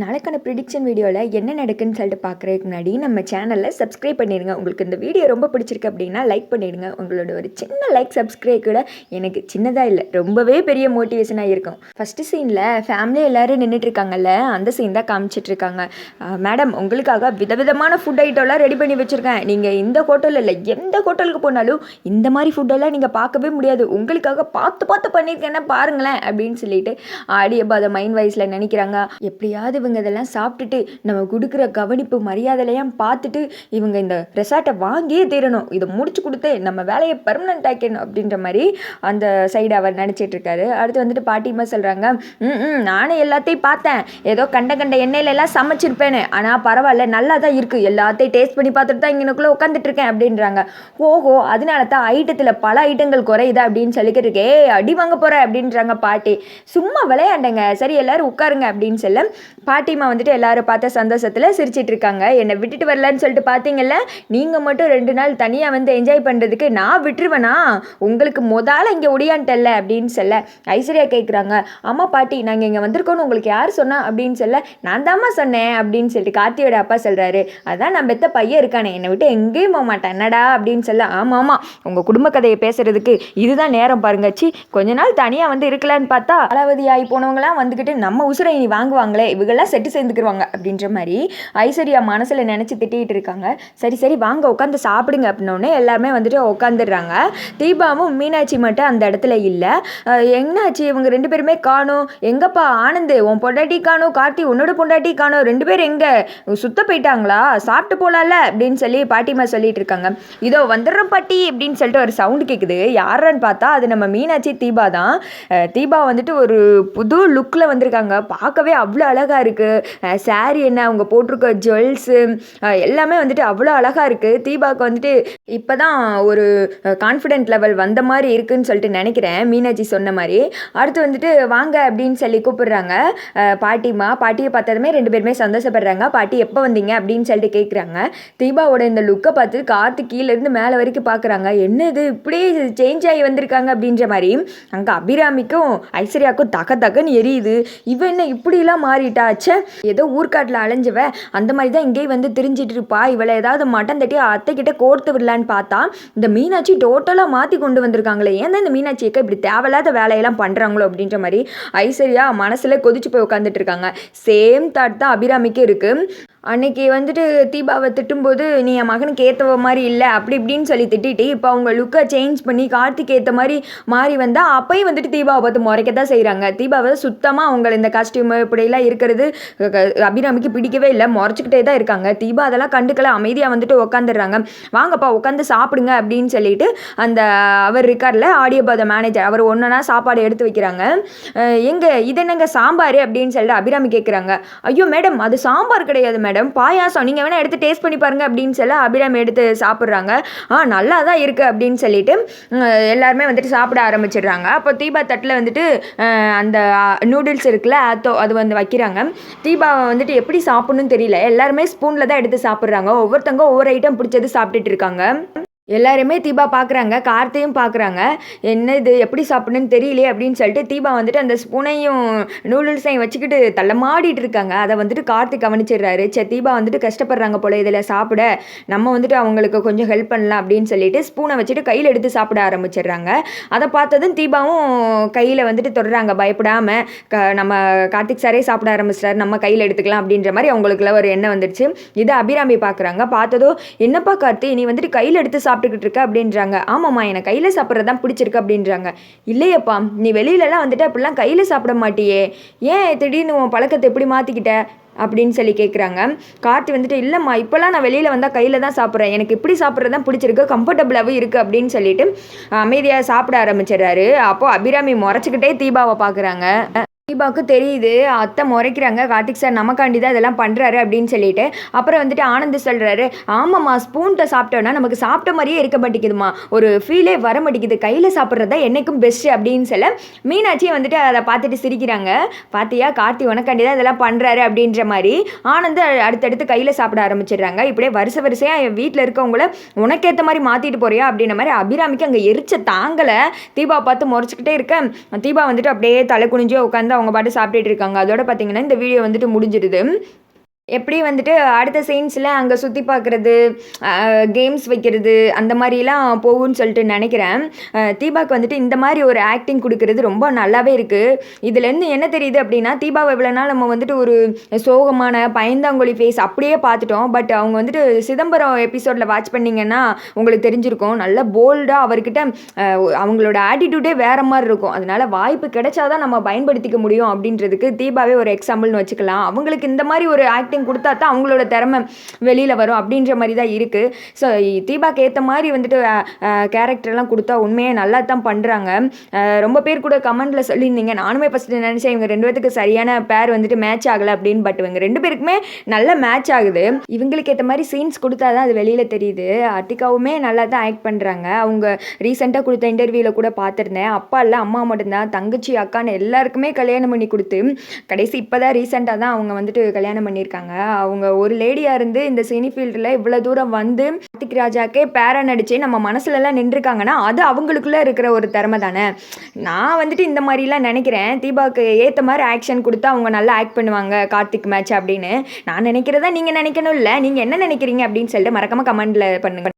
நாளைக்கான ப்ரிடிக்ஷன் வீடியோவில் என்ன நடக்குன்னு சொல்லிட்டு பார்க்குறதுக்கு முன்னாடி நம்ம சேனலில் சப்ஸ்கிரைப் பண்ணிடுங்க. உங்களுக்கு இந்த வீடியோ ரொம்ப பிடிச்சிருக்கு அப்படின்னா லைக் பண்ணிடுங்க. உங்களோட ஒரு சின்ன லைக் சப்ஸ்கிரைப் கூட எனக்கு சின்னதாக இல்லை ரொம்பவே பெரிய மோட்டிவேஷனாக இருக்கும். ஃபஸ்ட்டு சீனில் ஃபேமிலி எல்லோரும் நின்றுட்டு இருக்காங்கல்ல அந்த சீன் தான் காமிச்சிட்ருக்காங்க மேடம் உங்களுக்காக விதவிதமான ஃபுட் ஐட்டம்லாம் ரெடி பண்ணி வச்சுருக்கேன். நீங்கள் இந்த ஹோட்டலில் இல்லை எந்த ஹோட்டலுக்கு போனாலும் இந்த மாதிரி ஃபுட்டெல்லாம் நீங்கள் பார்க்கவே முடியாது. உங்களுக்காக பார்த்து பார்த்து பண்ணியிருக்கேன்னா பாருங்களேன் அப்படின்னு சொல்லிட்டு ஆடிய அதை மைண்ட் வைஸில் நினைக்கிறாங்க. எப்படியாவது இவங்க இதெல்லாம் சாப்பிட்டுட்டு நம்ம கொடுக்குற கவனிப்பு மரியாதையெல்லாம் பார்த்துட்டு இவங்க இந்த ரெசார்ட்டை வாங்கியே தீரணும். இதை முடிச்சு கொடுத்து நம்ம வேலையை பர்மனெண்ட் ஆக்கணும் அப்படின்ற மாதிரி அந்த சைடு அவர் நினச்சிட்டு இருக்காரு. அடுத்து வந்துட்டு பாட்டிமா சொல்கிறாங்க ம் ம் நானே எல்லாத்தையும் பார்த்தேன். ஏதோ கண்ட கண்ட எண்ணெயில எல்லாம் சமைச்சிருப்பேனே ஆனால் பரவாயில்ல நல்லா தான் இருக்குது எல்லாத்தையும் டேஸ்ட் பண்ணி பார்த்துட்டு தான் இங்கனுக்குள்ளே உட்காந்துட்டு இருக்கேன் அப்படின்றாங்க. ஓஹோ அதனால தான் ஐட்டத்தில் பல ஐட்டங்கள் குறையுது அப்படின்னு சொல்லிக்கிட்டு இருக்கே அடி வாங்க போகிறேன் அப்படின்றாங்க பாட்டி. சும்மா விளையாண்டங்க. சரி எல்லாரும் உட்காருங்க அப்படின்னு சொல்ல பாட்டிமா வந்துட்டு எல்லாரும் பார்த்த சந்தோஷத்தில் சிரிச்சிட்டு இருக்காங்க என்னை விட்டுட்டு வரலன்னு சொல்லிட்டு பார்த்தீங்கல்ல நீங்கள் மட்டும் ரெண்டு நாள் தனியாக வந்து என்ஜாய் பண்ணுறதுக்கு நான் விட்டுருவேனா? உங்களுக்கு முதல்ல இங்கே ஒடியான்ட்டல்ல அப்படின்னு சொல்ல. ஐஸ்வர்யா கேட்குறாங்க அம்மா பாட்டி நாங்கள் இங்கே வந்திருக்கோன்னு உங்களுக்கு யார் சொன்னா? அப்படின்னு சொல்ல. நான் தாம்மா சொன்னேன் அப்படின்னு சொல்லிட்டு கார்த்தியோட அப்பா சொல்கிறாரு அதான் நான் பெத்த பையன் இருக்கானே. என்னை விட்டு எங்கேயும் போக மாட்டேன். என்னடா அப்படின்னு சொல்ல. ஆமாம். ஆமாம் உங்கள் குடும்ப கதையை பேசுறதுக்கு இதுதான் நேரம் பாருங்க. சி கொஞ்ச நாள் தனியாக வந்து இருக்கலான்னு பார்த்தா அளவதி ஆகி போனவங்களாம் வந்துக்கிட்டு நம்ம உசுரை இனி வாங்குவாங்களே. எல்லாம் செட்டு சேர்ந்துக்கிருவாங்க அப்படின்ற மாதிரி ஐஸ்வர்யா மனசில் நினச்சி திட்டிகிட்டு இருக்காங்க. சரி சரி வாங்க உட்காந்து சாப்பிடுங்க அப்படின்னோடனே எல்லாருமே வந்துட்டு உட்காந்துடுறாங்க தீபாவும் மீனாட்சி மட்டும் அந்த இடத்துல இல்லை. என்னாச்சு? இவங்க ரெண்டு பேருமே காணும். எங்கப்பா ஆனந்து? உன் பொண்டாட்டி காணும். கார்த்தி உன்னோட பொண்டாட்டி காணும். ரெண்டு பேரும் எங்கே? சுத்த போயிட்டாங்களா? சாப்பிட்டு போகலாம்ல அப்படின்னு சொல்லி பாட்டிமா சொல்லிட்டு இருக்காங்க. இதோ வந்துடுறோம் பாட்டி அப்படின்னு சொல்லிட்டு ஒரு சவுண்டு கேட்குது யாருன்னு பார்த்தா அது நம்ம மீனாட்சி தீபா தான். தீபா வந்துட்டு ஒரு புது லுக்கில் வந்திருக்காங்க. பார்க்கவே அவ்வளோ அழகாக இருக்குது சாரி என்ன அவங்க போட்டிருக்க ஜுவல்ஸு எல்லாமே வந்துட்டு அவ்வளோ அழகாக இருக்குது தீபாவுக்கு வந்துட்டு இப்போ தான் ஒரு கான்ஃபிடென்ட் லெவல் வந்த மாதிரி இருக்குன்னு சொல்லிட்டு நினைக்கிறேன். மீனாட்சி சொன்ன மாதிரி. அடுத்து வந்துட்டு வாங்க அப்படின்னு சொல்லி கூப்பிடுறாங்க. பாட்டிமா பாட்டியை பார்த்ததுமே ரெண்டு பேருமே சந்தோஷப்படுறாங்க. பாட்டி எப்போ வந்தீங்க? அப்படின்னு சொல்லிட்டு கேட்குறாங்க தீபாவோட இந்த லுக்கை பார்த்து காற்று கீழேருந்து மேலே வரைக்கும் பார்க்குறாங்க என்ன இது இப்படியே சேஞ்ச் ஆகி வந்திருக்காங்க? அப்படின்ற மாதிரி. அங்கே அபிராமிக்கும் ஐஸ்வர்யாவுக்கும் தக தகன்னு எரியுது. இவன் என்ன இப்படிலாம் மாறிட்டா? ச்சே ஏதோ ஊர்க்காட்டில் அலைஞ்சவ அந்த மாதிரி தான் இங்கேயே வந்து திரிஞ்சிட்டு இருப்பா. இவளை ஏதாவது மட்டன் தட்டி அத்தைக்கிட்ட கோர்த்து விடலான்னு பார்த்தா இந்த மீனாட்சி டோட்டலாக மாற்றி கொண்டு வந்திருக்காங்களே. ஏன் தான் இந்த மீனாட்சி அக்கா இப்படி தேவையில்லாத வேலையெல்லாம் பண்ணுறாங்களோ அப்படின்ற மாதிரி ஐஸ்வர்யா மனசில் கொதிச்சு போய் உட்காந்துட்டு இருக்காங்க. சேம் தாட் தான் அபிராமிக்கு இருக்குது அன்னைக்கு வந்துட்டு தீபாவை திட்டும்போது நீ என் மகனுக்கு ஏற்றவ மாதிரி இல்லை. அப்படி இப்படின்னு சொல்லி திட்டிட்டு இப்போ அவங்க லுக்கை சேஞ்ச் பண்ணி கார்த்திக் ஏற்ற மாதிரி மாறி வந்தால் அப்பையும் வந்துட்டு தீபாவை பார்த்து முறைக்க தான் செய்கிறாங்க தீபாவை சுத்தமாக அவங்க இந்த காஸ்டியூம் இப்படியெல்லாம் இருக்கிறது வந்து அபிராமிக்கு பிடிக்கவே இல்லை. முறைச்சிக்கிட்டே தான் இருக்காங்க. தீபா அதெல்லாம் கண்டுக்கல. அமைதியாக வந்துட்டு உட்காந்துடுறாங்க வாங்கப்பா உட்காந்து சாப்பிடுங்க அப்படின்னு சொல்லிட்டு அந்த அவர் இருக்கார்ல ஆடியோ பாத மேனேஜர் அவர் ஒன்றுனா சாப்பாடு எடுத்து வைக்கிறாங்க. எங்கே இது என்னங்க சாம்பார் அப்படின்னு சொல்லிட்டு அபிராமி கேட்குறாங்க ஐயோ மேடம் அது சாம்பார் கிடையாது மேடம். பாயாசம் நீங்கள் வேணால் எடுத்து டேஸ்ட் பண்ணி பாருங்கள் அப்படின்னு சொல்ல அபிராமி எடுத்து சாப்பிட்றாங்க. ஆ நல்லா தான் இருக்குது அப்படின்னு சொல்லிட்டு எல்லாருமே வந்துட்டு சாப்பிட ஆரம்பிச்சிடுறாங்க. அப்போ தீபா தட்டில் வந்துட்டு அந்த நூடுல்ஸ் இருக்குல்ல அத்தோ அது வந்து வைக்கிறாங்க. தீபாவை வந்துட்டு எப்படி சாப்பிடணும்னு தெரியல. எல்லாருமே ஸ்பூனில் தான் எடுத்து சாப்பிட்றாங்க. ஒவ்வொருத்தங்க ஒவ்வொரு ஐட்டம் பிடிச்சது சாப்பிட்டுட்டு இருக்காங்க. எல்லாருமே தீபா பார்க்குறாங்க கார்த்தையும் பார்க்குறாங்க என்ன இது எப்படி சாப்பிடணும்னு தெரியலையே அப்படின்னு சொல்லிட்டு தீபா வந்துட்டு அந்த ஸ்பூனையும் நூடுல்ஸையும் வச்சுக்கிட்டு தள்ளமாடிட்டு இருக்காங்க. அதை வந்துட்டு கார்த்திக் கவனிச்சிடுறாரு. சே தீபா வந்துட்டு கஷ்டப்படுறாங்க போல இதில் சாப்பிட. நம்ம வந்துட்டு அவங்களுக்கு கொஞ்சம் ஹெல்ப் பண்ணலாம் அப்படின்னு சொல்லிட்டு ஸ்பூனை வச்சுட்டு கையில் எடுத்து சாப்பிட ஆரம்பிச்சிடுறாங்க. அதை பார்த்ததும் தீபாவும் கையில் வந்துட்டு தொடுறாங்க. பயப்படாமல் க நம்ம கார்த்திக் சாரே சாப்பிட ஆரம்பிச்சிட்டாரு. நம்ம கையில் எடுத்துக்கலாம் அப்படின்ற மாதிரி அவங்களுக்குள்ள ஒரு எண்ணம் வந்துடுச்சு இதை அபிராமி பார்க்குறாங்க பார்த்ததோ என்னப்பா கார்த்தி நீ வந்துட்டு கையில் எடுத்து சாப்பிட்டுக்கிட்டு இருக்க அப்படின்றாங்க. ஆமாம்மா எனக்கு கையில் சாப்பிட்றது தான் பிடிச்சிருக்கு அப்படின்றாங்க. இல்லையப்பா நீ வெளியிலலாம் வந்துட்டு அப்படிலாம் கையில் சாப்பிட மாட்டியே. ஏன் திடீர்னு உன் பழக்கத்தை எப்படி மாற்றிக்கிட்ட அப்படின்னு சொல்லி கேட்குறாங்க கார்த்தி வந்துட்டு இல்லைம்மா இப்போலாம் நான் வெளியில் வந்தால் கையில் தான் சாப்பிட்றேன். எனக்கு இப்படி சாப்பிட்றது தான் பிடிச்சிருக்கு கம்ஃபர்டபுளாகவும் இருக்குது அப்படின்னு சொல்லிட்டு அமைதியாக சாப்பிட ஆரம்பிச்சிடுறாரு. அப்போது அபிராமி முறைச்சிக்கிட்டே தீபாவை பார்க்குறாங்க தீபாவுக்கு தெரியுது அத்தை முறைக்கிறாங்க கார்த்திக் சார் நமக்காண்டி தான் இதெல்லாம் பண்ணுறாரு அப்படின்னு சொல்லிட்டு. அப்புறம் வந்துட்டு ஆனந்த் சொல்கிறாரு ஆமாம்மா ஸ்பூன்ட்ட சாப்பிட்டோன்னா நமக்கு சாப்பிட்ட மாதிரியே இருக்க மாட்டேங்குதுமா ஒரு ஃபீலே வர மாட்டேங்குது. கையில் சாப்பிட்றது தான் என்னைக்கும் பெஸ்ட்டு அப்படின்னு சொல்ல மீனாட்சியை வந்துட்டு அதை பார்த்துட்டு சிரிக்கிறாங்க. பார்த்தியா கார்த்தி உனக்காண்டி தான் இதெல்லாம் பண்ணுறாரு அப்படின்ற மாதிரி ஆனந்த் அடுத்தடுத்து கையில் சாப்பிட ஆரம்பிச்சிடுறாங்க. இப்படியே வருஷ வரிசையாக என் வீட்டில் இருக்கவங்கள உனக்கேற்ற மாதிரி மாற்றிட்டு போறியா? அப்படின்ற மாதிரி அபிராமிக்கு அங்கே எரிச்ச தாங்கலை. தீபா பார்த்து முறைச்சிக்கிட்டே இருக்க தீபா வந்துட்டு அப்படியே தலை குனிஞ்சு உட்காந்து அவங்க பாட்டு சாப்பிட்டுட்டு இருக்காங்க. அதோட பார்த்தீங்கன்னா இந்த வீடியோ வந்துட்டு முடிஞ்சிடுது. எப்படி வந்துட்டு அடுத்த சீன்ஸில் அங்கே சுற்றி பார்க்குறது கேம்ஸ் வைக்கிறது அந்த மாதிரிலாம் போகும்னு சொல்லிட்டு நினைக்கிறேன். தீபாவுக்கு தீபாக்கு வந்துட்டு இந்த மாதிரி ஒரு ஆக்டிங் கொடுக்கறது ரொம்ப நல்லாவே இருக்குது இதுலேருந்து என்ன தெரியுது அப்படின்னா தீபாவை இவ்வளோ நாள் நம்ம வந்துட்டு ஒரு சோகமான பயந்தாங்கொழி ஃபேஸ் அப்படியே பார்த்துட்டோம். பட் அவங்க வந்துட்டு சிதம்பரம் எபிசோடில் வாட்ச் பண்ணிங்கன்னா உங்களுக்கு தெரிஞ்சிருக்கும். நல்ல போல்டாக அவர்கிட்ட அவங்களோட ஆட்டிடியூடே வேறு மாதிரி இருக்கும். அதனால் வாய்ப்பு கிடைச்சாதான் நம்ம பயன்படுத்திக்க முடியும் அப்படின்றதுக்கு தீபாவே ஒரு எக்ஸாம்பிள்னு வச்சுக்கலாம். அவங்களுக்கு இந்த மாதிரி ஒரு ஆக்ட் ஆக்டிங் கொடுத்தா தான் அவங்களோட திறமை வெளியில் வரும் அப்படின்ற மாதிரி தான் இருக்குது ஸோ தீபாக்கு ஏற்ற மாதிரி வந்துட்டு கேரக்டர்லாம் கொடுத்தா உண்மையே நல்லா தான் பண்ணுறாங்க ரொம்ப பேர் கூட கமெண்ட்டில் சொல்லியிருந்தீங்க. நானுமே ஃபஸ்ட்டு நினச்சேன் இவங்க ரெண்டு பேத்துக்கு சரியான பேர் வந்துட்டு மேட்ச் ஆகலை அப்படின்னு பட் இவங்க ரெண்டு பேருக்குமே நல்ல மேட்ச் ஆகுது. இவங்களுக்கு ஏற்ற மாதிரி சீன்ஸ் கொடுத்தா தான் அது வெளியில் தெரியுது. அட்டிகாவுமே நல்லா தான் ஆக்ட் பண்ணுறாங்க அவங்க ரீசெண்டாக கொடுத்த இன்டர்வியூவில் கூட பார்த்துருந்தேன். அப்பா இல்லை அம்மா மட்டும்தான். தங்கச்சி அக்கான்னு எல்லாருக்குமே கல்யாணம் பண்ணி கொடுத்து கடைசி இப்போ தான் ரீசெண்டாக தான் அவங்க வந்துட்டு கல்யாணம் பண்ணியிருக்காங்க. அவங்க ஒரு லேடியாக இருந்து இந்த சினி ஃபீல்டில் இவ்வளோ தூரம் வந்து கார்த்திக் ராஜாக்கே பேரா நடிச்சு நம்ம மனசுலலாம் நின்றுருக்காங்கன்னா அது அவங்களுக்குள்ளே இருக்கிற ஒரு திறமை தானே. நான் வந்துட்டு இந்த மாதிரிலாம் நினைக்கிறேன். தீபாவுக்கு ஏற்ற மாதிரி ஆக்ஷன் கொடுத்தா அவங்க நல்லா ஆக்ட் பண்ணுவாங்க கார்த்திக் மேட்ச் அப்படின்னு. நான் நினைக்கிறதா நீங்கள் நினைக்கணும் இல்லை. நீங்கள் என்ன நினைக்கிறீங்க அப்படின்னு சொல்லிட்டு மறக்காம கமெண்ட்டில் பண்ணுங்க.